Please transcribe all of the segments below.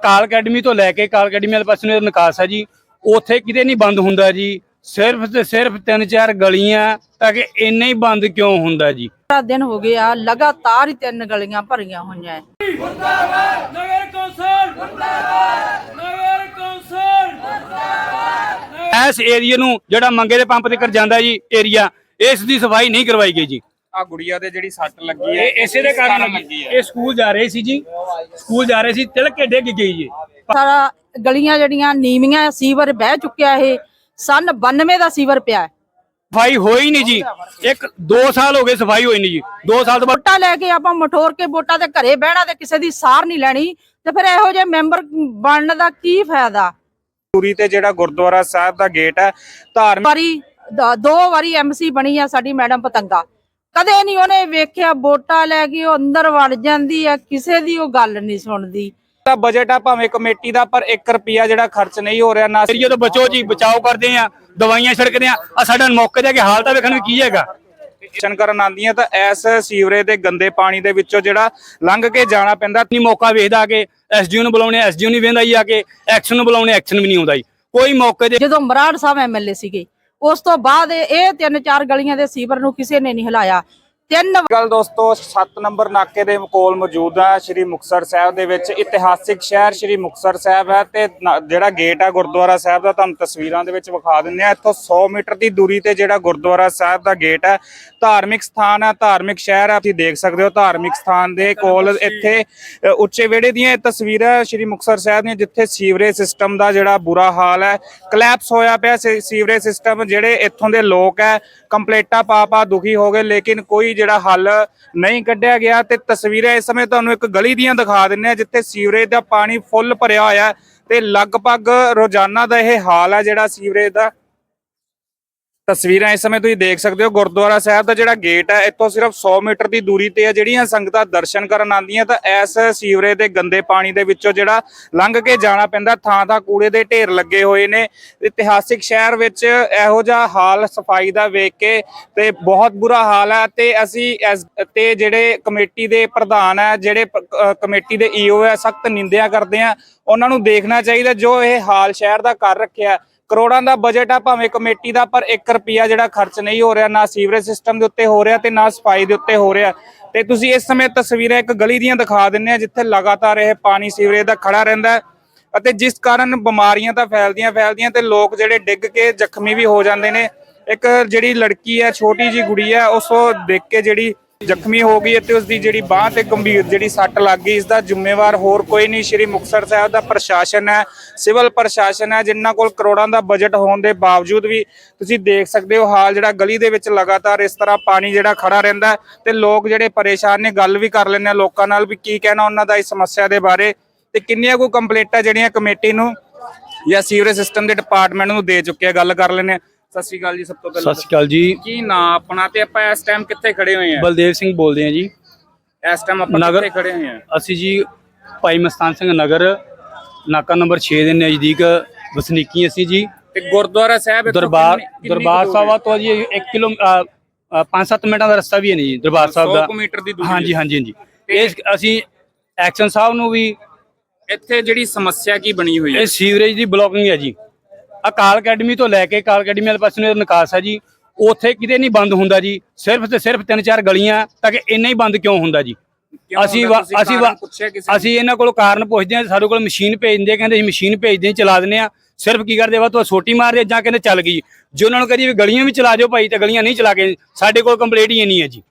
ਕਾਲ academy ਤੋਂ ਲੈ ਕੇ ਕਾਲ academy ਵਾਲੇ ਪਾਸੇ ਨੂੰ ਨਿਕਾਸ ਹੈ ਜੀ। ਉੱਥੇ ਕਿਤੇ ਨਹੀਂ ਬੰਦ ਹੁੰਦਾ ਜੀ। ਸਿਰਫ ਤੇ ਸਿਰਫ ਤਿੰਨ ਚਾਰ ਗਲੀਆਂ ਤਾਂ ਕਿ ਇੰਨਾ ਹੀ ਬੰਦ ਕਿਉਂ ਹੁੰਦਾ ਜੀ? ਸਾਰਾ ਦਿਨ ਹੋ ਗਿਆ ਲਗਾਤਾਰ ਹੀ ਤਿੰਨ ਗਲੀਆਂ ਭਰੀਆਂ ਹੋਈਆਂ ਹੈ ਨਗਰ ਕੌਂਸਲ ਮੁਰਦਾਬਾਦ ਨਗਰ ਕੌਂਸਲ। ਇਸ ਏਰੀਆ ਨੂੰ ਜਿਹੜਾ ਮੰਗੇ ਦੇ ਪੰਪ ਤੇ ਕਰ ਜਾਂਦਾ ਜੀ ਏਰੀਆ ਇਸ ਦੀ ਸਫ਼ਾਈ ਨਹੀਂ ਕਰਵਾਈ ਗਈ ਜੀ। ਆ ਗੁੜੀਆ ਦੇ ਜਿਹੜੀ ਸੱਟ ਲੱਗੀ ਹੈ ਇਹ ਇਸੇ ਦੇ ਕਾਰਨ ਲੱਗੀ ਹੈ। ਇਹ ਸਕੂਲ ਜਾ ਰਹੇ ਸੀ ਜੀ। ਸਕੂਲ ਜਾ ਰਹੇ ਸੀ ਤਿਲਕ ਕੇ ਡਿੱਗ ਗਈ ਜੀ। ਸਾਰਾ ਗਲੀਆਂ ਜਿਹੜੀਆਂ ਨੀਵੀਆਂ ਸੀਵਰ ਬਹਿ ਚੁੱਕਿਆ ਇਹ ਸਨ 92 ਦਾ ਸੀਵਰ ਪਿਆ ਹੈ। ਸਫ਼ਾਈ ਹੋਈ ਨਹੀਂ ਜੀ। ਇੱਕ 2 ਸਾਲ ਹੋ ਗਏ ਸਫ਼ਾਈ ਹੋਈ ਨਹੀਂ ਜੀ। 2 ਸਾਲ ਤੋਂ ਬਾਅਦ ਵੋਟਾਂ ਲੈ ਕੇ ਆਪਾਂ ਮਠੋਰ ਕੇ ਵੋਟਾਂ ਤੇ ਘਰੇ ਬਹਿਣਾ ਤੇ ਕਿਸੇ ਦੀ ਸਾਰ ਨਹੀਂ ਲੈਣੀ ਤੇ ਫਿਰ ਇਹੋ ਜਿਹੇ ਮੈਂਬਰ ਬਣਨ ਦਾ ਕੀ ਫਾਇਦਾ? ਦੂਰੀ ਤੇ ਜਿਹੜਾ ਗੁਰਦੁਆਰਾ ਸਾਹਿਬ ਦਾ ਗੇਟ ਹੈ ਧਾਰਮਿਕ ਦੋ ਵਾਰੀ ਐਮਸੀ ਬਣੀ ਆ ਸਾਡੀ ਮੈਡਮ ਪਤੰਗਾ। ਕਦੇ ਨਹੀਂ ਉਹਨੇ ਵੇਖਿਆ ਵੋਟਾਂ ਲੈ ਕੇ ਉਹ ਅੰਦਰ ਵੜ ਜਾਂਦੀ ਆ ਕਿਸੇ ਦੀ ਉਹ ਗੱਲ ਨਹੀਂ ਸੁਣਦੀ। ਦਾ ਬਜਟ ਆ ਭਾਵੇਂ ਕਮੇਟੀ ਦਾ ਪਰ 1 ਰੁਪਿਆ ਜਿਹੜਾ ਖਰਚ ਨਹੀਂ ਹੋ ਰਿਹਾ ਨਾ ਏਰੀਆ ਤੋਂ ਬਚੋ ਜੀ ਬਚਾਓ ਕਰਦੇ ਆ ਦਵਾਈਆਂ ਛਿੜਕਦੇ ਆ ਆ ਸਾਡਾ ਮੌਕੇ ਤੇ ਕਿ ਹਾਲ ਤਾਂ ਵੇਖਣ ਵੀ ਕੀ ਹੈਗਾ। ਐਕਸ਼ਨ ਕਰਨ ਆਉਂਦੀਆਂ ਤਾਂ ਇਸ ਸੀਵਰੇਜ ਦੇ ਗੰਦੇ ਪਾਣੀ ਦੇ ਵਿੱਚੋਂ ਜਿਹੜਾ ਲੰਘ ਕੇ ਜਾਣਾ ਪੈਂਦਾ ਨਹੀਂ ਮੌਕਾ ਵੇਖਦਾ ਕਿ ਐਸਡੀਓ ਨੂੰ ਬੁਲਾਉਣੇ ਐਸਡੀਓ ਨਹੀਂ ਵੇਂਦਾ ਜੀ ਆ ਕੇ ਐਕਸ਼ਨ ਨੂੰ ਬੁਲਾਉਣੇ ਐਕਸ਼ਨ ਵੀ ਨਹੀਂ ਆਉਂਦਾ ਜੀ। ਕੋਈ ਮੌਕੇ ਤੇ ਜਦੋਂ ਮਰਾੜ ਸਾਹਿਬ ਐਮਐਲਏ ਸੀਗੇ ਉਸ ਤੋਂ ਬਾਅਦ ਇਹ ਤਿੰਨ ਚਾਰ ਗਲੀਆਂ ਦੇ ਸੀਵਰ ਨੂੰ ਕਿਸੇ ਨੇ ਨਹੀਂ ਹਿਲਾਇਆ। ਤਿੰਨ ਗੱਲ ਦੋਸਤੋ 7 ਨੰਬਰ ਨਾਕੇ ਦੇ ਕੋਲ ਮੌਜੂਦ ਹੈ ਸ਼੍ਰੀ ਮੁਕਤਸਰ ਸਾਹਿਬ ਦੇ ਵਿੱਚ। ਇਤਿਹਾਸਿਕ ਸ਼ਹਿਰ ਸ਼੍ਰੀ ਮੁਕਤਸਰ ਸਾਹਿਬ ਹੈ ਤੇ ਜਿਹੜਾ ਗੇਟ ਹੈ ਗੁਰਦੁਆਰਾ ਸਾਹਿਬ ਦਾ ਤੁਹਾਨੂੰ ਤਸਵੀਰਾਂ ਦੇ ਵਿੱਚ ਵਿਖਾ ਦਿੰਦੇ ਆ। ਇੱਥੋਂ 100 ਮੀਟਰ ਦੀ ਦੂਰੀ ਤੇ ਜਿਹੜਾ ਗੁਰਦੁਆਰਾ ਸਾਹਿਬ ਦਾ ਗੇਟ ਹੈ ਧਾਰਮਿਕ ਸਥਾਨ ਹੈ ਧਾਰਮਿਕ ਸ਼ਹਿਰ ਹੈ ਤੁਸੀਂ ਦੇਖ ਸਕਦੇ ਹੋ ਧਾਰਮਿਕ ਸਥਾਨ ਦੇ ਕੋਲ ਇੱਥੇ ਉੱਚੇ ਵਿਹੜੇ ਦੀਆਂ ਇਹ ਤਸਵੀਰਾਂ ਸ਼੍ਰੀ ਮੁਕਤਸਰ ਸਾਹਿਬ ਦੀਆਂ, ਜਿੱਥੇ ਸੀਵਰੇਜ ਸਿਸਟਮ ਦਾ ਜਿਹੜਾ ਬੁਰਾ ਹਾਲ ਹੈ। ਕਲੈਪਸ ਹੋਇਆ ਪਿਆ ਸੀ- ਸੀਵਰੇਜ ਸਿਸਟਮ, ਜਿਹੜੇ ਇੱਥੋਂ ਦੇ ਲੋਕ ਹੈ, ਕੰਪਲੇਟਾਂ ਪਾ ਪਾ ਦੁਖੀ ਹੋ ਗਏ, ਲੇਕਿਨ ਕੋਈ ਜਿਹੜਾ ਹੱਲ ਨਹੀਂ ਕੱਢਿਆ ਗਿਆ ਤੇ ਤਸਵੀਰਾਂ ਇਸ ਸਮੇਂ ਤੁਹਾਨੂੰ ਇੱਕ ਗਲੀ ਦੀਆਂ ਦਿਖਾ ਦਿੰਨੇ ਆ ਜਿੱਥੇ ਸੀਵਰੇਜ ਦਾ ਪਾਣੀ ਫੁੱਲ ਭਰਿਆ ਹੋਇਆ ਤੇ ਲਗਭਗ ਰੋਜ਼ਾਨਾ ਦਾ ਇਹ ਹਾਲ ਹੈ ਜਿਹੜਾ ਸੀਵਰੇਜ ਦਾ। ਤਸਵੀਰਾਂ ਇਸ ਸਮੇਂ ਤੁਸੀਂ ਦੇਖ ਸਕਦੇ ਹੋ, ਗੁਰਦੁਆਰਾ ਸਾਹਿਬ ਦਾ ਜਿਹੜਾ ਗੇਟ ਹੈ, ਇੱਥੋਂ ਸਿਰਫ 100 ਮੀਟਰ ਦੀ ਦੂਰੀ ਤੇ ਹੈ। ਜਿਹੜੀਆਂ ਸੰਗਤਾਂ ਦਰਸ਼ਨ ਕਰਨ ਆਉਂਦੀਆਂ, ਤਾਂ ਇਸ ਸੀਵਰੇਜ ਦੇ ਗੰਦੇ ਪਾਣੀ ਦੇ ਵਿੱਚੋਂ ਜਿਹੜਾ ਲੰਘ ਕੇ ਜਾਣਾ ਪੈਂਦਾ, ਥਾਂ ਥਾਂ ਕੂੜੇ ਦੇ ਢੇਰ ਲੱਗੇ ਹੋਏ ਨੇ। ਇਤਿਹਾਸਿਕ ਸ਼ਹਿਰ ਵਿੱਚ ਇਹੋ ਜਿਹਾ ਹਾਲ ਸਫ਼ਾਈ ਦਾ ਵੇਖ ਕੇ ਤੇ ਬਹੁਤ ਬੁਰਾ ਹਾਲ ਹੈ ਤੇ ਅਸੀਂ ਇਸ ਤੇ ਜਿਹੜੇ ਕਮੇਟੀ ਦੇ ਪ੍ਰਧਾਨ ਹੈ, ਜਿਹੜੇ ਕਮੇਟੀ ਦੇ ਈਓ ਹੈ, ਸਖਤ ਨਿੰਦਿਆ ਕਰਦੇ ਆ ਉਹਨਾਂ ਨੂੰ ਦੇਖਣਾ ਚਾਹੀਦਾ ਜੋ ਇਹ ਹਾਲ ਸ਼ਹਿਰ ਦਾ ਕਰ ਰੱਖਿਆ। ਕਰੋੜਾਂ ਦਾ ਬਜਟ ਆ, ਭਾਵੇਂ ਕਮੇਟੀ ਦਾ, ਪਰ 1 ਰੁਪਿਆ ਜਿਹੜਾ ਖਰਚ ਨਹੀਂ ਹੋ ਰਿਹਾ, ਨਾ ਸੀਵਰੇਜ ਸਿਸਟਮ ਦੇ ਉੱਤੇ ਹੋ ਰਿਹਾ ਤੇ ਨਾ ਸਫ਼ਾਈ ਦੇ ਉੱਤੇ ਹੋ ਰਿਹਾ। ਤੇ ਤੁਸੀਂ ਇਸ ਸਮੇਂ ਤਸਵੀਰਾਂ ਇੱਕ ਗਲੀ ਦੀਆਂ ਦਿਖਾ ਦਿੰਨੇ ਆ, ਜਿੱਥੇ ਲਗਾਤਾਰ ਇਹ ਪਾਣੀ ਸੀਵਰੇਜ ਦਾ ਖੜਾ ਰਹਿੰਦਾ ਅਤੇ ਜਿਸ ਕਾਰਨ ਬਿਮਾਰੀਆਂ ਤਾਂ ਫੈਲਦੀਆਂ ਫੈਲਦੀਆਂ ਤੇ ਲੋਕ ਜਿਹੜੇ ਡਿੱਗ ਕੇ ਜ਼ਖਮੀ ਵੀ ਹੋ ਜਾਂਦੇ ਨੇ। ਇੱਕ ਜਿਹੜੀ ਲੜਕੀ ਹੈ, ਛੋਟੀ ਜੀ ਗੁੜੀ ਹੈ ਉਸ ਦੇਖ ਕੇ ਜਿਹੜੀ ਜ਼ਖਮੀ ਹੋ ਗਈ ਅਤੇ ਉਸ ਦੀ ਜਿਹੜੀ ਬਾਹ ਤੇ ਗੰਭੀਰ ਜਿਹੜੀ ਸੱਟ ਲੱਗ ਗਈ ਇਸ ਦਾ ਜ਼ਿੰਮੇਵਾਰ ਹੋਰ ਕੋਈ ਨਹੀਂ। ਸ਼੍ਰੀ ਮੁਕਤਸਰ ਸਾਹਿਬ ਦਾ ਪ੍ਰਸ਼ਾਸਨ ਹੈ, ਸਿਵਲ ਪ੍ਰਸ਼ਾਸਨ ਹੈ, ਜਿਨ੍ਹਾਂ ਕੋਲ ਕਰੋੜਾਂ ਦਾ ਬਜਟ ਹੋਣ ਦੇ ਬਾਵਜੂਦ ਵੀ ਤੁਸੀਂ ਦੇਖ ਸਕਦੇ ਹੋ ਹਾਲ ਜਿਹੜਾ ਗਲੀ ਦੇ ਵਿੱਚ ਲਗਾਤਾਰ ਇਸ ਤਰ੍ਹਾਂ ਪਾਣੀ ਜਿਹੜਾ ਖੜਾ ਰਹਿੰਦਾ ਤੇ ਲੋਕ ਜਿਹੜੇ ਪਰੇਸ਼ਾਨ ਨੇ, ਗੱਲ ਵੀ ਕਰ ਲੈਂਦੇ ਆ ਲੋਕਾਂ ਨਾਲ ਵੀ ਕੀ ਕਹਿਣਾ ਉਹਨਾਂ ਦਾ ਇਸ ਸਮੱਸਿਆ ਦੇ ਬਾਰੇ। ਤੇ ਕਿੰਨੀਆਂ ਕੋ ਕੰਪਲੇਂਟਾਂ ਜਿਹੜੀਆਂ ਕਮੇਟੀ ਨੂੰ ਜਾਂ ਸੀਵਰੇਜ ਸਿਸਟਮ ਦੇ ਡਿਪਾਰਟਮੈਂਟ ਨੂੰ ਦੇ ਚੁੱਕੇ ਆ, ਗੱਲ ਕਰ ਲੈਂਦੇ ਆ ਸਤਿ ਸ਼੍ਰੀ ਅਕਾਲ ਜੀ ਸਭ ਤੋਂ ਸਤਿ ਪਹਿਲਾਂ ਸ਼੍ਰੀ ਅਕਾਲ ਜੀ। ਕੀ ਨਾਂ ਆਪਣਾ ਤੇ ਆਪਾਂ ਇਸ ਟਾਈਮ ਕਿੱਥੇ ਖੜੇ ਹੋਏ ਆ ਬਲਦੇਵ ਸਿੰਘ ਬੋਲਦੇ ਆ ਜੀ। ਇਸ ਟਾਈਮ ਆਪਾਂ ਨਗਰ- ਕਿੱਥੇ ਖੜੇ ਹੋਏ ਆ ਅਸੀਂ ਜੀ ਭਾਈ ਮਸਤਾਨ ਸਿੰਘ ਨਗਰ ਨਾਕਾ ਨੰਬਰ 6 ਦੇ ਨਜ਼ਦੀਕ ਵਸਨੀਕੀ ਅਸੀਂ ਜੀ। ਤੇ ਗੁਰਦੁਆਰਾ ਸਾਹਿਬ ਇੱਥੋਂ ਦਰਬਾਰ ਕਿੰਨੀ- ਕਿੰਨੀ ਕੁ ਦਰਬਾਰ ਦੂਰ ਸਾਹਿਬ ਹੈ? ਤੋਂ ਜੀ 1 ਕਿਲੋ 5-7 ਮਿੰਟਾਂ ਦਾ ਰਸਤਾ ਵੀ ਹੈ ਨਹੀਂ ਜੀ ਦਰਬਾਰ ਸਾਹਿਬ 100 ਦਾ ਕੁ ਮੀਟਰ ਦੀ ਦੂਰੀ ਹਾਂਜੀ। ਹਾਂਜੀ ਹਾਂਜੀ। ਇਹ ਅਸੀਂ ਐਕਸ਼ਨ ਸਾਹਿਬ ਨੂੰ ਵੀ ਇੱਥੇ ਜਿਹੜੀ ਸਮੱਸਿਆ ਕੀ ਬਣੀ ਹੋਈ ਹੈ? ਇਹ ਸੀਵਰੇਜ ਦੀ ਬਲੋਕਿੰਗ ਹੈ ਜੀ। ਅਕਾਲ ਅਕੈਡਮੀ ਤੋਂ ਲੈ ਕੇ ਕਾਲ ਅਕੈਡਮੀ ਵਾਲੇ ਪਾਸੇ ਨੂੰ ਇਹ ਨਿਕਾਸ ਹੈ ਜੀ। ਉੱਥੇ ਕਿਤੇ ਨਹੀਂ ਬੰਦ ਹੁੰਦਾ ਜੀ। ਸਿਰਫ ਤੇ ਸਿਰਫ ਤਿੰਨ ਚਾਰ ਗਲੀਆਂ ਤਾਂ ਕਿ ਇੰਨਾ ਹੀ ਬੰਦ ਕਿਉਂ ਹੁੰਦਾ ਜੀ? ਅਸੀਂ ਅਸੀਂ? ਅਸੀਂ ਇਹਨਾਂ ਕੋਲ ਕਾਰਨ ਪੁੱਛਦੇ ਹਾਂ ਸਾਡੇ ਕੋਲ ਮਸ਼ੀਨ ਭੇਜਦੇ ਆ, ਕਹਿੰਦੇ ਅਸੀਂ ਮਸ਼ੀਨ ਭੇਜਦੇ ਹਾਂ, ਚਲਾ ਦਿੰਦੇ ਆ। ਸਿਰਫ ਕੀ ਕਰਦੇ ਵਾ ਤੂੰ ਛੋਟੀ ਮਾਰਦੇ ਆ ਜਾਂ ਕਹਿੰਦੇ ਚੱਲ ਗਈ। ਜੇ ਉਹਨਾਂ ਨੂੰ ਕਹਦੀ ਵੀ ਗਲੀਆਂ ਵੀ ਚਲਾ ਦਿਓ ਭਾਈ ਤੇ ਗਲੀਆਂ ਨਹੀਂ ਚਲਾ ਕੇ ਸਾਡੇ ਕੋਲ ਕੰਪਲੀਟ ਹੀ ਨਹੀਂ ਹੈ ਜੀ।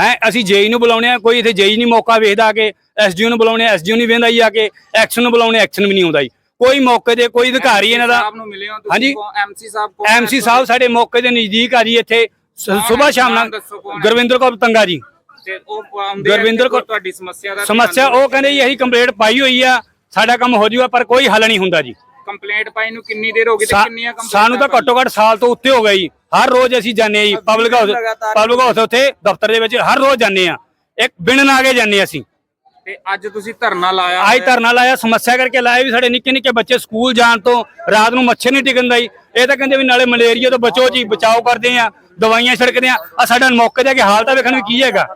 ਹੈ ਅਸੀਂ ਜੇਈ ਨੂੰ ਬੁਲਾਉਣੇ ਆ ਕੋਈ ਇੱਥੇ ਜੇਈ ਨਹੀਂ ਮੌਕਾ ਵੇਖਦਾ ਕਿ ਐਸਡੀਓ ਨੂੰ ਬੁਲਾਉਣੇ ਐਸਡੀਓ ਨਹੀਂ ਵੇਂਦਾ ਜੀ ਆ ਕੇ ਐਕਸ਼ਨ ਨੂੰ ਬੁਲਾਉਣੇ ਐਕਸ਼ਨ ਵੀ ਨਹੀਂ ਆਉਂਦਾ ਜੀ। ਕੋਈ ਮੌਕੇ ਤੇ ਕੋਈ ਅਧਿਕਾਰੀ ਇਹਨਾਂ ਦਾ ਸਾਹਿਬ ਨੂੰ ਮਿਲੇ ਹੋ ਹਾਂਜੀ। ਐਮਸੀ ਸਾਹਿਬ ਕੋਲ ਐਮਸੀ ਸਾਹਿਬ ਸਾਡੇ ਮੌਕੇ ਦੇ ਨਜ਼ਦੀਕ ਆ ਜੀ ਇੱਥੇ। ਸਵੇਰ ਸ਼ਾਮ ਨਾਲ? ਗੁਰਵਿੰਦਰ ਕੌਰ ਤੰਗਾ ਜੀ। ਤੇ ਉਹ ਆਉਂਦੇ ਆ ਗੁਰਵਿੰਦਰ ਕੌਰ- ਤੁਹਾਡੀ ਸਮੱਸਿਆ ਦਾ ਸਮੱਸਿਆ ਉਹ ਕਹਿੰਦੇ ਜੀ ਅਸੀਂ ਕੰਪਲੀਟ ਪਾਈ ਹੋਈ ਆ ਸਾਡਾ ਕੰਮ ਹੋ ਜਾਊਗਾ ਪਰ ਕੋਈ ਹੱਲ ਨਹੀਂ ਹੁੰਦਾ ਜੀ। ਕੰਪਲੇਂਟ ਪਾਈ ਨੂੰ ਕਿੰਨੀ ਦੇਰ ਹੋ ਗਈ ਤੇ ਕਿੰਨੀਆਂ ਕੰਪਲੇਂਟਾਂ ਸਾਨੂੰ ਤਾਂ ਘੱਟੋ ਘੱਟ ਸਾਲ ਤੋਂ ਉੱਤੇ ਹੋ ਗਿਆ ਜੀ। ਹਰ ਰੋਜ਼ ਅਸੀਂ ਜਾਂਦੇ ਹਾਂ ਜੀ ਪਬਲਿਕ ਹਾਊਸ ਪਬਲਿਕ ਹਾਊਸ ਉੱਥੇ ਦਫ਼ਤਰ ਦੇ ਵਿੱਚ ਹਰ ਰੋਜ਼ ਜਾਂਦੇ ਆ ਇੱਕ ਬਿਨ ਨਾ ਕੇ ਜਾਂਦੇ ਅਸੀਂ। ਤੇ ਅੱਜ ਤੁਸੀਂ ਧਰਨਾ ਲਾਇਆ ਹੋਇਆ। ਧਰਨਾ ਲਾਇਆ ਸਮੱਸਿਆ ਕਰਕੇ ਲਾਇਆ ਵੀ ਸਾਡੇ ਨਿੱਕੇ ਨਿੱਕੇ ਬੱਚੇ ਸਕੂਲ ਜਾਣ ਤੋਂ ਰਾਤ ਨੂੰ ਮੱਛਰ ਨਹੀਂ ਟਿਕਦਾ ਜੀ ਇਹ ਤਾਂ ਕਹਿੰਦੇ ਵੀ ਨਾਲੇ ਮਲੇਰੀਆ ਤੋਂ ਬਚੋ ਜੀ ਬਚਾਓ ਕਰਦੇ ਆ ਦਵਾਈਆਂ ਛਿੜਕਦੇ ਆ ਆ ਸਾਡਾ ਮੌਕੇ ਤੇ ਕਿ ਹਾਲ ਤਾਂ ਵੇਖਣ ਵੀ ਕੀ ਹੈਗਾ।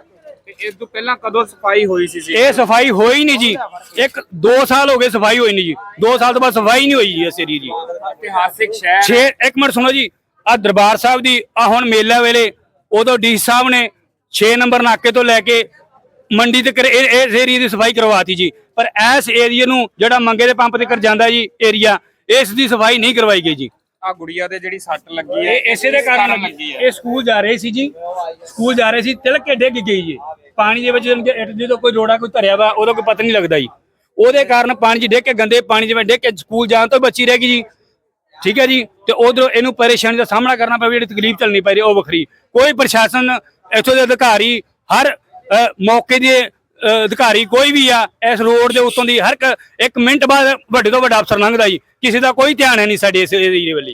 ਇਸ ਤੋਂ ਪਹਿਲਾਂ ਕਦੋਂ ਸਫ਼ਾਈ ਹੋਈ ਸੀ ਸੀ ਇਹ ਸਫ਼ਾਈ ਹੋਈ ਨਹੀਂ ਜੀ। ਇੱਕ 2 ਸਾਲ ਹੋ ਗਏ ਸਫ਼ਾਈ ਹੋਈ ਨਹੀਂ ਜੀ। 2 ਸਾਲ ਤੋਂ ਬਾਅਦ ਸਫ਼ਾਈ ਨਹੀਂ ਹੋਈ ਜੀ ਇਸ ਏਰੀਏ ਦੀ ਇਤਿਹਾਸਿਕ ਸ਼ਹਿਰ ਛੇ ਇੱਕ ਮਿੰਟ ਸੁਣੋ ਜੀ। ਆ ਦਰਬਾਰ ਸਾਹਿਬ ਦੀ ਆ ਹੁਣ ਮੇਲਾ ਵੇਲੇ ਉਦੋਂ ਡੀ ਸਾਹਿਬ ਨੇ 6 ਨੰਬਰ ਨਾਕੇ ਤੋਂ ਲੈ ਕੇ ਮੰਡੀ ਤੱਕ ਇਹ- ਇਸ ਏਰੀਏ ਦੀ ਸਫ਼ਾਈ ਕਰਵਾਤੀ ਜੀ। ਪਰ ਇਸ ਏਰੀਏ ਨੂੰ ਜਿਹੜਾ ਮੰਗੇ ਦੇ ਪੰਪ ਤੱਕ ਜਾਂਦਾ ਜੀ ਏਰੀਆ ਇਸ ਦੀ ਸਫ਼ਾਈ ਨਹੀਂ ਕਰਵਾਈ ਗਈ ਜੀ। ਆ ਗੁੜੀਆ ਦੇ ਜਿਹੜੀ ਸੱਟ ਲੱਗੀ ਹੈ ਇਸੇ ਦੇ ਕਾਰਨ ਲੱਗੀ ਇਹ ਸਕੂਲ ਜਾ ਰਹੇ ਸੀ ਜੀ। ਸਕੂਲ ਜਾ ਰਹੇ ਸੀ ਤਿਲਕ ਕੇ ਡਿੱਗ ਗਈ ਜੀ। ਪਾਣੀ ਦੇ ਵਿੱਚ ਜਦੋਂ ਤੋਂ ਕੋਈ ਰੋੜਾ ਕੋਈ ਧਰਿਆ ਵਾ ਉਦੋਂ ਕੋਈ ਪਤਾ ਨਹੀਂ ਲੱਗਦਾ ਜੀ। ਉਹਦੇ ਕਾਰਨ ਪਾਣੀ 'ਚ ਡਿੱਗ ਕੇ ਗੰਦੇ ਪਾਣੀ 'ਚ ਡਿੱਗ ਕੇ ਸਕੂਲ ਜਾਣ ਤੋਂ ਬੱਚੀ ਰਹਿ ਗਈ ਜੀ। ਠੀਕ ਹੈ ਜੀ? ਤੇ ਉਧਰ ਇਹਨੂੰ ਪਰੇਸ਼ਾਨੀ ਦਾ ਸਾਹਮਣਾ ਕਰਨਾ ਪਵੇ ਜਿਹੜੀ ਤਕਲੀਫ ਚੱਲਣੀ ਪੈ ਰਹੀ ਉਹ ਵੱਖਰੀ। ਕੋਈ ਪ੍ਰਸ਼ਾਸਨ ਇੱਥੋਂ ਦੇ ਅਧਿਕਾਰੀ ਹਰ ਮੌਕੇ ਦੇ ਅਧਿਕਾਰੀ ਕੋਈ ਵੀ ਆ ਇਸ ਰੋਡ ਦੇ ਉੱਤੋਂ ਦੀ ਹਰ ਇੱਕ- ਇੱਕ ਮਿੰਟ ਬਾਅਦ ਵੱਡੇ ਤੋਂ ਵੱਡਾ ਅਫਸਰ ਲੰਘਦਾ ਜੀ। ਕਿਸੇ ਦਾ ਕੋਈ ਧਿਆਨ ਹੈ ਨਹੀਂ ਸਾਡੇ ਇਸ ਏਰੀਏ ਵੱਲ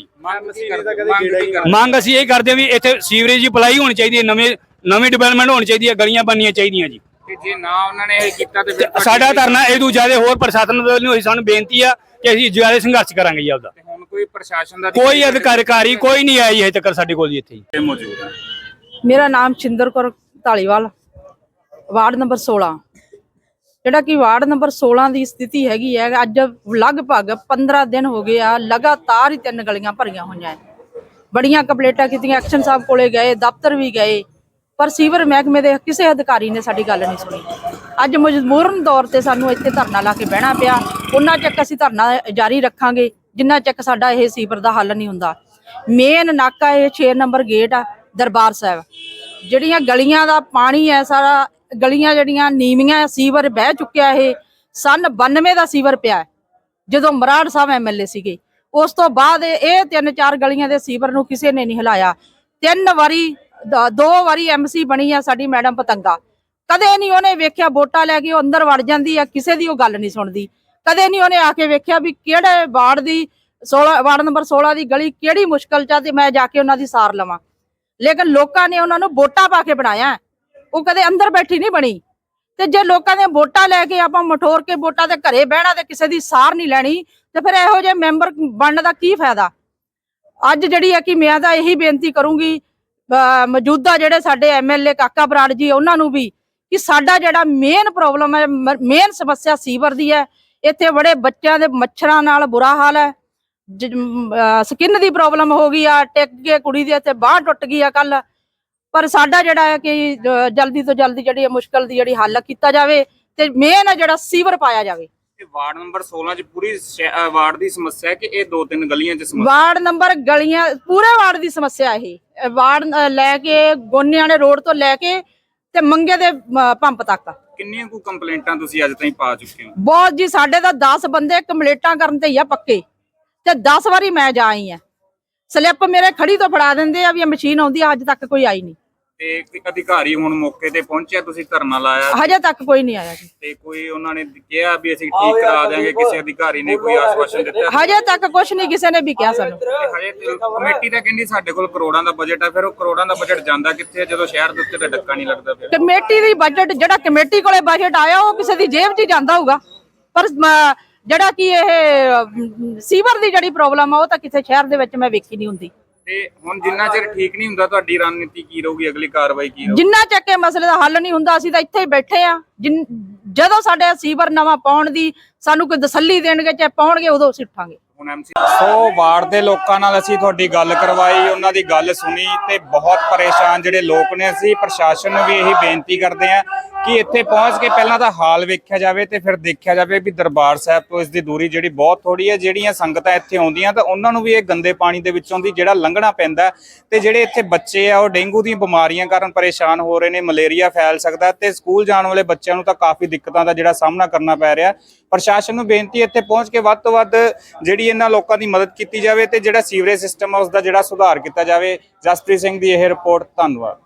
ਮੰਗ ਅਸੀਂ ਇਹ ਕਰਦੇ ਹਾਂ ਵੀ ਇੱਥੇ ਸੀਵਰੇਜ ਦੀ ਪਲਾਈ ਹੋਣੀ ਚਾਹੀਦੀ ਹੈ ਨਵੇਂ ਨਵੀਂ ਡਿਵੈਲਪਮੈਂਟ ਹੋਣੀ ਚਾਹੀਦੀ ਹੈ ਗਲੀਆਂ ਬਣਨੀਆਂ ਚਾਹੀਦੀਆਂ ਜੀ। ਜੇ ਨਾ ਉਹਨਾਂ ਨੇ ਇਹ ਕੀਤਾ ਤੇ ਸਾਡਾ ਧਰਨਾ ਇਹ ਦੂਜਾ ਹੋਰ ਪ੍ਰਸ਼ਾਸਨ ਵੱਲੋਂ ਹੋਈ ਸਾਨੂੰ ਬੇਨਤੀ ਆ ਕਿ ਅਸੀਂ ਜ਼ਿਆਦਾ ਸੰਘਰਸ਼ ਕਰਾਂਗੇ ਜੀ ਆਪਦਾ। ਤੇ ਹੁਣ ਕੋਈ ਪ੍ਰਸ਼ਾਸਨ ਦਾ ਕੋਈ ਅਧਿਕਾਰੀ ਕੋਈ ਨਹੀਂ ਆਇਆ ਜੀ ਹਜੇ ਤੱਕ ਸਾਡੇ ਕੋਲ ਜੀ ਇੱਥੇ ਹੈ ਮੇਰਾ ਨਾਮ ਛਿੰਦਰ ਕੌਰ ਢਾਲੀਵਾਲ ਵਾਰਡ ਨੰਬਰ 16 ਜਿਹੜਾ ਕਿ ਵਾਰਡ ਨੰਬਰ 16 ਦੀ ਸਥਿਤੀ ਹੈਗੀ ਹੈ, ਅੱਜ ਲਗਭਗ 15 ਦਿਨ ਹੋ ਗਏ ਆ, ਲਗਾਤਾਰ ਹੀ ਤਿੰਨ ਗਲੀਆਂ ਭਰੀਆਂ ਹੋਈਆਂ ਬੜੀਆਂ ਕੰਪਲੇਂਟਾਂ ਕੀਤੀਆਂ, ਐਕਸ਼ਨ ਸਾਹਿਬ ਕੋਲੇ ਗਏ, ਦਫ਼ਤਰ ਵੀ ਗਏ, ਪਰ ਸੀਵਰ ਮਹਿਕਮੇ ਦੇ ਕਿਸੇ ਅਧਿਕਾਰੀ ਨੇ ਸਾਡੀ ਗੱਲ ਨਹੀਂ ਸੁਣੀ। ਅੱਜ ਮਜਬੂਰਨ ਤੌਰ ਤੇ ਸਾਨੂੰ ਇੱਥੇ ਧਰਨਾ ਲਾ ਕੇ ਬਹਿਣਾ ਪਿਆ। ਉਹਨਾਂ ਚੱਕ ਅਸੀਂ ਧਰਨਾ ਜਾਰੀ ਰੱਖਾਂਗੇ, ਜਿੰਨਾ ਚੱਕ ਸਾਡਾ ਇਹ ਸੀਵਰ ਦਾ ਹੱਲ ਨਹੀਂ ਹੁੰਦਾ। ਮੇਨ ਨਾਕਾ ਇਹ 6 ਨੰਬਰ ਗੇਟ ਆ, ਦਰਬਾਰ ਸਾਹਿਬ। ਜਿਹੜੀਆਂ ਗਲੀਆਂ ਦਾ ਪਾਣੀ ਹੈ ਸਾਰਾ ਗਲੀਆਂ ਜਿਹੜੀਆਂ ਨੀਵੀਆਂ ਸੀਵਰ ਬਹਿ ਚੁੱਕਿਆ ਇਹ। ਸਨ 92 ਦਾ ਸੀਵਰ ਪਿਆ ਜਦੋਂ ਮਰਾੜ ਸਾਹਿਬ ਐਮਐਲਏ ਸੀਗੇ। ਉਸ ਤੋਂ ਬਾਅਦ ਇਹ ਤਿੰਨ ਚਾਰ ਗਲੀਆਂ ਦੇ ਸੀਵਰ ਨੂੰ ਕਿਸੇ ਨੇ ਨਹੀਂ ਹਿਲਾਇਆ। ਤਿੰਨ ਵਾਰੀ, ਦੋ ਵਾਰੀ ਐਮਸੀ ਬਣੀ ਆ ਸਾਡੀ ਮੈਡਮ ਪਤੰਗਾ। ਕਦੇ ਨਹੀਂ ਉਹਨੇ ਵੇਖਿਆ ਵੋਟਾਂ ਲੈ ਕੇ ਉਹ ਅੰਦਰ ਵੜ ਜਾਂਦੀ ਆ, ਕਿਸੇ ਦੀ ਉਹ ਗੱਲ ਨਹੀਂ ਸੁਣਦੀ। ਕਦੇ ਨਹੀਂ ਉਹਨੇ ਆ ਕੇ ਵੇਖਿਆ ਵੀ ਕਿਹੜੇ ਵਾਰਡ ਦੀ 16 ਵਾਰਡ ਨੰਬਰ 16 ਦੀ ਗਲੀ ਕਿਹੜੀ ਮੁਸ਼ਕਲ ਚ ਤੇ ਮੈਂ ਜਾ ਕੇ ਉਹਨਾਂ ਦੀ ਸਾਰ ਲਵਾਂ। ਲੇਕਿਨ ਲੋਕਾਂ ਨੇ ਉਹਨਾਂ ਨੂੰ ਵੋਟਾਂ ਪਾ ਕੇ ਬਣਾਇਆ। ਉਹ ਕਦੇ ਅੰਦਰ ਬੈਠੀ ਨਹੀਂ ਬਣੀ। ਤੇ ਜੇ ਲੋਕਾਂ ਦੇ ਵੋਟਾਂ ਲੈ ਕੇ ਆਪਾਂ ਮਠੋਰ ਕੇ ਵੋਟਾਂ ਤੇ ਘਰੇ ਬਹਿਣਾ ਤੇ ਕਿਸੇ ਦੀ ਸਾਰ ਨਹੀਂ ਲੈਣੀ, ਤੇ ਫਿਰ ਇਹੋ ਜਿਹੇ ਮੈਂਬਰ ਬਣਨ ਦਾ ਕੀ ਫਾਇਦਾ? ਅੱਜ ਜਿਹੜੀ ਹੈ ਕਿ ਮੈਂ ਤਾਂ ਇਹੀ ਬੇਨਤੀ ਕਰੂੰਗੀ ਮੌਜੂਦਾ ਜਿਹੜੇ ਸਾਡੇ ਐਮਐਲਏ ਕਾਕਾ ਬਰਾੜ ਜੀ, ਉਹਨਾਂ ਨੂੰ ਵੀ ਕਿ ਸਾਡਾ ਜਿਹੜਾ ਮੇਨ ਪ੍ਰੋਬਲਮ ਹੈ ਮੇਨ ਸਮੱਸਿਆ ਸੀਵਰ ਦੀ ਹੈ। ਇੱਥੇ ਬੜੇ ਬੱਚਿਆਂ ਦੇ ਮੱਛਰਾਂ ਨਾਲ ਬੁਰਾ ਹਾਲ ਹੈ। ਸਕਿਨ ਦੀ ਪ੍ਰੋਬਲਮ ਹੋ ਗਈ ਆ, ਟਿਕ ਕੇ ਕੁੜੀ ਦੀ ਇੱਥੇ ਬਾਹ ਟੁੱਟ ਗਈ ਆ ਕੱਲ ਪਰ ਸਾਡਾ ਜਿਹੜਾ ਹੈ ਕਿ ਜਲਦੀ ਤੋਂ ਜਲਦੀ ਜਿਹੜੀ ਮੁਸ਼ਕਲ ਦੀ ਜਿਹੜੀ ਹੱਲ ਕੀਤਾ ਜਾਵੇ ਤੇ ਮੇਨ ਹੈ ਜਿਹੜਾ ਸੀਵਰ ਪਾਇਆ ਜਾਵੇ। ਇਹ ਵਾਰਡ ਨੰਬਰ 16 ਚ ਪੂਰੀ ਵਾਰਡ ਦੀ ਸਮੱਸਿਆ ਹੈ ਕਿ ਇਹ ਦੋ ਤਿੰਨ ਗਲੀਆਂ ਚ ਸਮੱਸਿਆ? ਵਾਰਡ ਨੰਬਰ ਗਲੀਆਂ ਪੂਰੇ ਵਾਰਡ ਦੀ ਸਮੱਸਿਆ ਇਹ। ਇਹ ਵਾਰਡ ਲੈ ਕੇ ਗੋਨਿਆਣੇ ਰੋਡ ਤੋਂ ਲੈ ਕੇ ਤੇ ਮੰਗੇ ਦੇ ਪੰਪ ਤੱਕ। ਕਿੰਨੀਆਂ ਕੁ ਕੰਪਲੇਂਟਾਂ ਤੁਸੀਂ ਅੱਜ ਤਾਈਂ ਪਾ ਚੁੱਕੇ ਹੋ? ਬਹੁਤ ਜੀ ਸਾਡੇ ਤਾਂ 10 ਬੰਦੇ ਕੰਪਲੀਟਾਂ ਕਰਨ ਤੇ ਹੀ ਆ ਪੱਕੇ। ਤੇ 10 ਵਾਰੀ ਮੈਂ ਜਾ ਆਈ ਆ। ਸਲਿੱਪ ਮੇਰੇ ਖੜੀ ਤੋਂ ਫੜਾ ਦਿੰਦੇ ਆ ਵੀ ਇਹ ਮਸ਼ੀਨ ਆਉਂਦੀ ਆ ਅੱਜ ਤੱਕ ਕੋਈ ਆਈ ਨਹੀਂ। ਤੇ ਕੋਈ ਅਧਿਕਾਰੀ ਹੁਣ ਮੌਕੇ ਤੇ ਪਹੁੰਚਿਆ ਤੁਸੀਂ ਧਰਨਾ ਲਾਇਆ ਹਜੇ ਤੱਕ ਕੋਈ ਨਹੀਂ ਆਇਆ ਜੀ। ਤੇ ਕੋਈ ਉਹਨਾਂ ਨੇ ਕਿਹਾ ਵੀ ਅਸੀਂ ਠੀਕ ਕਰਾ ਦਿਆਂਗੇ ਕਿਸੇ ਅਧਿਕਾਰੀ ਨੇ ਕੋਈ ਆਸ਼ਵਾਸਨ ਦਿੱਤਾ? ਹਜੇ ਤੱਕ ਕੁਝ ਨਹੀਂ ਕਿਸੇ ਨੇ ਵੀ ਕਿਹਾ ਸਾਨੂੰ। ਹਜੇ ਕਮੇਟੀ ਤਾਂ ਕਹਿੰਦੀ ਸਾਡੇ ਕੋਲ ਕਰੋੜਾਂ ਦਾ ਬਜਟ ਹੈ ਫਿਰ ਉਹ ਕਰੋੜਾਂ ਦਾ ਬਜਟ ਜਾਂਦਾ ਕਿੱਥੇ ਹੈ ਜਦੋਂ ਸ਼ਹਿਰ ਦੇ ਉੱਤੇ ਤਾਂ ਡੱਕਾ ਨਹੀਂ ਲੱਗਦਾ ਫਿਰ। ਕਮੇਟੀ ਦੀ ਬਜਟ ਜਿਹੜਾ ਕਮੇਟੀ ਕੋਲੇ ਬਜਟ ਆਇਆ ਉਹ ਕਿਸੇ ਦੀ ਜੇਬ 'ਚ ਹੀ ਜਾਂਦਾ ਹੋਊਗਾ। ਪਰ ਜਿਹੜਾ ਕਿ ਇਹ ਸੀਵਰ ਦੀ ਜਿਹੜੀ ਪ੍ਰੋਬਲਮ ਆ ਉਹ ਤਾਂ ਕਿਸੇ ਸ਼ਹਿਰ ਦੇ ਵਿੱਚ ਮੈਂ ਵੇਖੀ ਨਹੀਂ ਹੁੰਦੀ। ਤੇ ਹੁਣ ਜਿੰਨਾ ਚਿਰ ਠੀਕ ਨਹੀਂ ਹੁੰਦਾ ਤੁਹਾਡੀ ਰਣਨੀਤੀ ਕੀ ਰਹੂਗੀ ਅਗਲੀ ਕਾਰਵਾਈ ਕੀ ਰਹੂਗੀ? ਜਿੰਨਾ ਚੱਕ ਇਹ ਮਸਲੇ ਦਾ ਹੱਲ ਨਹੀਂ ਹੁੰਦਾ ਅਸੀਂ ਤਾਂ ਇੱਥੇ ਹੀ ਬੈਠੇ ਆ ਜਦੋਂ ਸਾਡੇ ਸੀਵਰ ਨਵਾਂ ਪਾਉਣ ਦੀ ਸਾਨੂੰ ਕੋਈ ਤਸੱਲੀ ਦੇਣਗੇ ਚਾਹੇ ਪਾਉਣਗੇ ਉਦੋਂ ਅਸੀਂ ਉੱਠਾਂਗੇ। ਹੁਣ ਐਮਸੀ ਸੋ ਵਾਰਡ ਦੇ ਲੋਕਾਂ ਨਾਲ ਅਸੀਂ ਤੁਹਾਡੀ ਗੱਲ ਕਰਵਾਈ ਉਹਨਾਂ ਦੀ ਗੱਲ ਸੁਣੀ ਤੇ ਬਹੁਤ ਪਰੇਸ਼ਾਨ ਜਿਹੜੇ ਲੋਕ ਨੇ ਅਸੀਂ ਪ੍ਰਸ਼ਾਸਨ ਨੂੰ ਵੀ ਇਹੀ ਬੇਨਤੀ ਕਰਦੇ ਹਾਂ ਕਿ ਇੱਥੇ ਪਹੁੰਚ ਕੇ ਪਹਿਲਾਂ ਤਾਂ ਹਾਲ ਵੇਖਿਆ ਜਾਵੇ ਤੇ ਫਿਰ ਦੇਖਿਆ ਜਾਵੇ ਵੀ ਦਰਬਾਰ ਸਾਹਿਬ ਤੋਂ ਇਸ ਦੀ ਦੂਰੀ ਜਿਹੜੀ ਬਹੁਤ ਥੋੜੀ ਹੈ, ਜਿਹੜੀਆਂ ਸੰਗਤਾਂ ਇੱਥੇ ਆਉਂਦੀਆਂ ਤਾਂ ਉਹਨਾਂ ਨੂੰ ਵੀ ਇਹ ਗੰਦੇ ਪਾਣੀ ਦੇ ਵਿੱਚੋਂ ਦੀ ਜਿਹੜਾ ਲੰਘਣਾ ਪੈਂਦਾ ਹੈ ਤੇ ਜਿਹੜੇ ਇੱਥੇ ਬੱਚੇ ਆ, ਉਹ ਡੇਂਗੂ ਦੀਆਂ ਬਿਮਾਰੀਆਂ ਕਾਰਨ ਪਰੇਸ਼ਾਨ ਹੋ ਰਹੇ ਨੇ, ਮਲੇਰੀਆ ਫੈਲ ਸਕਦਾ ਹੈ ਤੇ ਸਕੂਲ ਜਾਣ ਵਾਲੇ ਬੱਚਿਆਂ ਨੂੰ ਤਾਂ ਕਾਫੀ ਦਿੱਕਤਾਂ ਦਾ ਜਿਹੜਾ ਸਾਹਮਣਾ ਕਰਨਾ ਪੈ ਰਿਹਾ ਪ੍ਰਸ਼ਾਸਨ ਨੂੰ ਬੇਨਤੀ ਇੱਥੇ ਪਹੁੰਚ ਕੇ ਵੱਧ ਤੋਂ ਵੱਧ ਜਿਹੜੀ ਇਹਨਾਂ ਲੋਕਾਂ ਦੀ ਮਦਦ ਕੀਤੀ ਜਾਵੇ ਤੇ ਜਿਹੜਾ ਸੀਵਰੇਜ ਸਿਸਟਮ ਹੈ ਉਸ ਦਾ ਜਿਹੜਾ ਸੁਧਾਰ ਕੀਤਾ ਜਾਵੇ। ਜਸਪ੍ਰੀਤ ਸਿੰਘ ਦੀ ਇਹ ਰਿਪੋਰਟ, ਧੰਨਵਾਦ।